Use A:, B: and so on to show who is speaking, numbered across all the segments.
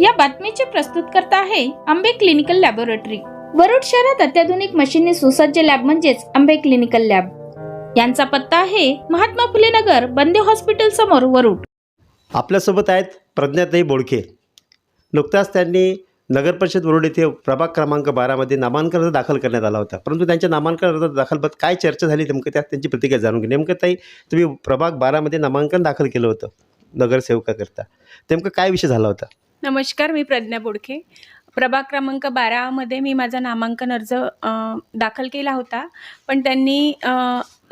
A: या बातमीचे प्रस्तुतकर्ता आहे आंबे क्लिनिकल लॅबोरेटरी. वरुड शहरात अत्याधुनिक मशीनने सुसज्ज लॅब म्हणजेच आंबे क्लिनिकल लॅब. यांचा पत्ता आहे महात्मा फुले नगर बंदे हॉस्पिटल समोर वरुड.
B: आपल्यासोबत आहेत प्रज्ञाताई बोडके. नुकताच त्यांनी नगर परिषद वरुड येथे प्रभाग क्रमांक बारामध्ये नामांकन अर्ज दाखल करण्यात आला होता. परंतु त्यांच्या नामांकन अर्ज दाखलबाबत काय चर्चा झाली नेमकं त्यात त्यांची प्रतिक्रिया जाणून घे नेमकं ताई तुम्ही प्रभाग बारामध्ये नामांकन दाखल केलं होतं नगरसेवकाकरता. नेमकं काय विषय झाला होता?
C: नमस्कार मी प्रज्ञा बोडखे प्रभाग क्रमांक बारामध्ये मी माझा नामांकन अर्ज दाखल केला होता. पण त्यांनी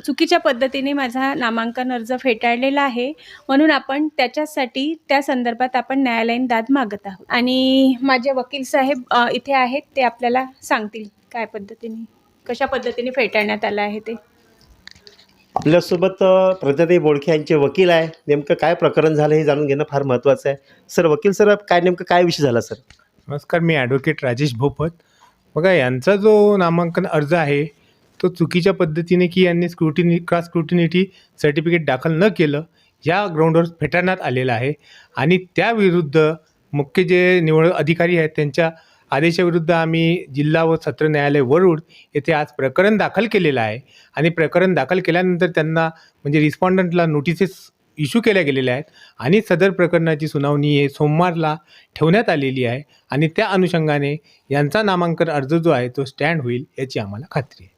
C: चुकीच्या पद्धतीने माझा नामांकन अर्ज फेटाळलेला आहे. म्हणून आपण त्याच्यासाठी त्या संदर्भात आपण न्यायालयीन दाद मागत आहोत. आणि माझे वकील साहेब इथे आहेत ते आपल्याला सांगतील काय पद्धतीने कशा पद्धतीने फेटाळण्यात आलं आहे ते.
B: आपल्यासोबत प्रजादेवी बोडखे यांचे वकील आहे. नेमकं काय प्रकरण झालं हे जाणून घेणं फार महत्त्वाचं आहे. सर वकील सर काय नेमकं काय विषय झाला सर?
D: नमस्कार मी ॲडव्होकेट राजेश भोपत. बघा यांचा जो नामांकन अर्ज आहे तो चुकीच्या पद्धतीने की यांनी स्क्रुटिनी क्रॉस स्क्रुटिनिटी सर्टिफिकेट दाखल न केलं या ग्राउंडवर फेटाळण्यात आलेलं आहे. आणि त्याविरुद्ध मुख्य जे निवड अधिकारी आहेत त्यांच्या आदेशाविरुद्ध आम्ही जिल्हा व सत्र न्यायालय वरुड येथे आज प्रकरण दाखल केलेलं आहे. आणि प्रकरण दाखल केल्यानंतर त्यांना म्हणजे रिस्पॉन्डंटला नोटिसेस इश्यू केल्या गेलेल्या आहेत. आणि सदर प्रकरणाची सुनावणी हे सोमवारला ठेवण्यात आलेली आहे. आणि त्या अनुषंगाने यांचा नामांकन अर्ज जो आहे तो स्टँड होईल याची आम्हाला खात्री आहे.